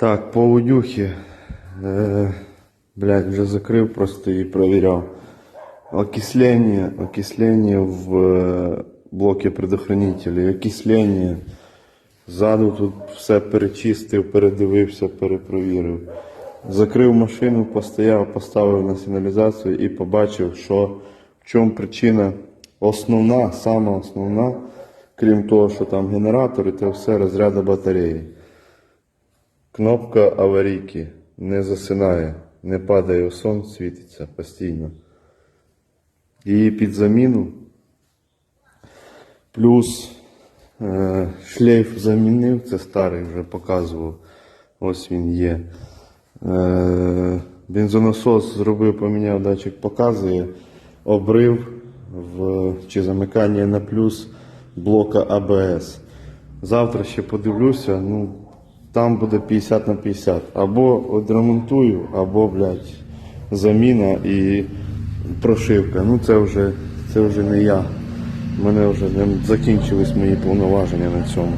Так, по. Е, блядь, вже закрив просто і провіряв. Окисление, окисление в е, блокі предохранителя, окисление. Ззаду тут все перечистив, передивився, перепровірив. Закрив машину, постояв, поставив на сигналізацію і побачив, що в чому причина основна, сама основна, крім того, що там генератор і це все розряди батареї. Кнопка аварійки не засинає, не падає у сон, світиться постійно. Її під заміну. Плюс е, шлейф замінив, це старий вже показував. Ось він є. Е, бензонасос зробив, поміняв датчик, показує. Обрив в, чи замикання на плюс блока АБС. Завтра ще подивлюся, ну там буде 50 на 50. Або відремонтую, або, блядь, заміна і прошивка. Ну це вже, це вже не я. Мене вже не закінчились мої повноваження на цьому.